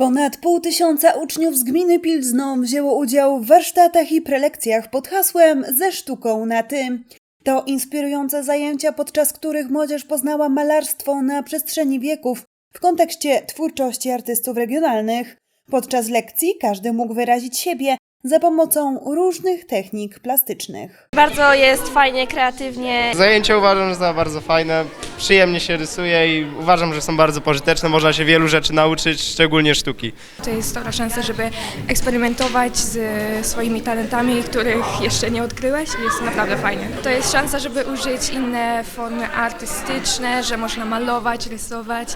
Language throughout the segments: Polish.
Ponad pół tysiąca uczniów z gminy Pilzno wzięło udział w warsztatach i prelekcjach pod hasłem Ze sztuką na ty. To inspirujące zajęcia, podczas których młodzież poznała malarstwo na przestrzeni wieków w kontekście twórczości artystów regionalnych. Podczas lekcji każdy mógł wyrazić siebie za pomocą różnych technik plastycznych. Bardzo jest fajnie, kreatywnie. Zajęcia uważam, że są bardzo fajne, przyjemnie się rysuje i uważam, że są bardzo pożyteczne. Można się wielu rzeczy nauczyć, szczególnie sztuki. To jest dobra szansa, żeby eksperymentować z swoimi talentami, których jeszcze nie odkryłeś i jest naprawdę fajnie. To jest szansa, żeby użyć inne formy artystyczne, że można malować, rysować,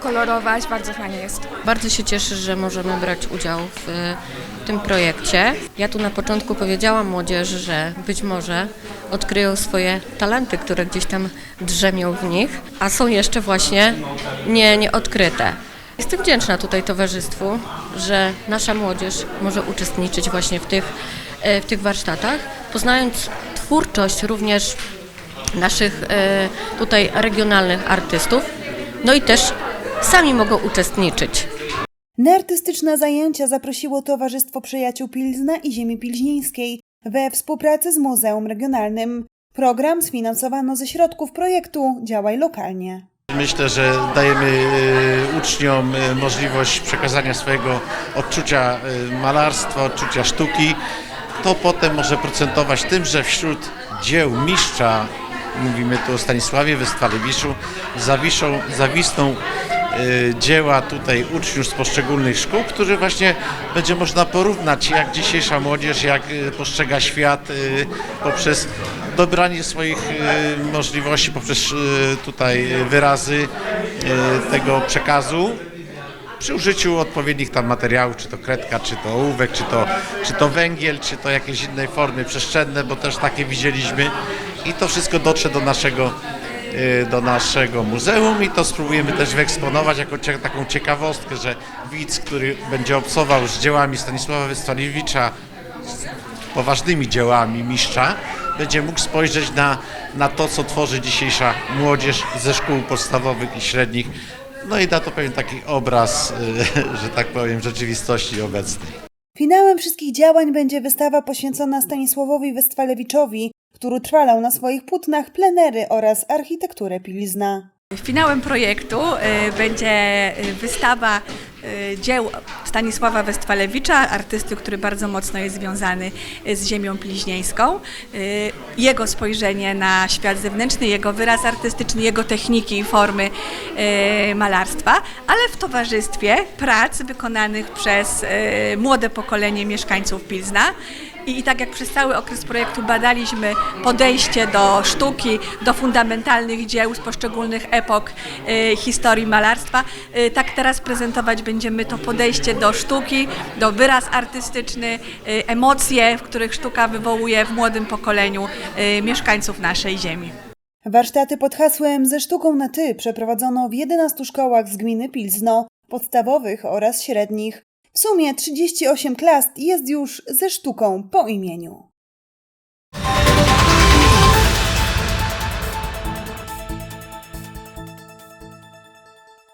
kolorować. Bardzo fajnie jest. Bardzo się cieszę, że możemy brać udział w e, tym projekcie. Ja tu na początku powiedziałam młodzieży, że być może odkryją swoje talenty, które gdzieś tam drzemią w nich, a są jeszcze właśnie nie, nieodkryte. Jestem wdzięczna tutaj towarzystwu, że nasza młodzież może uczestniczyć właśnie w tych, e, w tych warsztatach, poznając twórczość również naszych e, tutaj regionalnych artystów, no i też sami mogą uczestniczyć. Na artystyczne zajęcia zaprosiło Towarzystwo Przyjaciół Pilzna i Ziemi Pilźnińskiej we współpracy z Muzeum Regionalnym. Program sfinansowano ze środków projektu Działaj Lokalnie. Myślę, że dajemy y, uczniom y, możliwość przekazania swojego odczucia y, malarstwa, odczucia sztuki. To potem może procentować tym, że wśród dzieł mistrza, mówimy tu o Stanisławie Westfalewiczu, zawiszą, zawisną dzieła tutaj uczniów z poszczególnych szkół, którzy właśnie będzie można porównać, jak dzisiejsza młodzież, jak y, postrzega świat y, poprzez dobranie swoich y, możliwości, poprzez y, tutaj y, wyrazy y, tego przekazu przy użyciu odpowiednich tam materiałów, czy to kredka, czy to ołówek, czy to, czy to węgiel, czy to jakieś innej formy przestrzenne, bo też takie widzieliśmy. I to wszystko dotrze do naszego y, do naszego muzeum i to spróbujemy też wyeksponować jako taką ciekawostkę, że widz, który będzie obcował z dziełami Stanisława Wystwaliewicza, z poważnymi dziełami mistrza, będzie mógł spojrzeć na, na to, co tworzy dzisiejsza młodzież ze szkół podstawowych i średnich. No i da to pewien taki obraz, y, że tak powiem, rzeczywistości obecnej. Finałem wszystkich działań będzie wystawa poświęcona Stanisławowi Westfalewiczowi, który trwalał na swoich płótnach plenery oraz architekturę Pilzna. Finałem projektu y, będzie y, wystawa y, dzieł Stanisława Westfalewicza, artysty, który bardzo mocno jest związany z ziemią pliźnieńską. Y, Jego spojrzenie na świat zewnętrzny, jego wyraz artystyczny, jego techniki i formy malarstwa, ale w towarzystwie prac wykonanych przez młode pokolenie mieszkańców Pilzna. I, tak jak przez cały okres projektu badaliśmy podejście do sztuki, do fundamentalnych dzieł z poszczególnych epok y, historii malarstwa, y, tak teraz prezentować będziemy to podejście do sztuki, do wyraz artystyczny, y, emocje, w których sztuka wywołuje w młodym pokoleniu mieszkańców naszej ziemi. Warsztaty pod hasłem Ze sztuką na ty przeprowadzono w 11 szkołach z gminy Pilzno, podstawowych oraz średnich. W sumie 38 klas jest już ze sztuką po imieniu.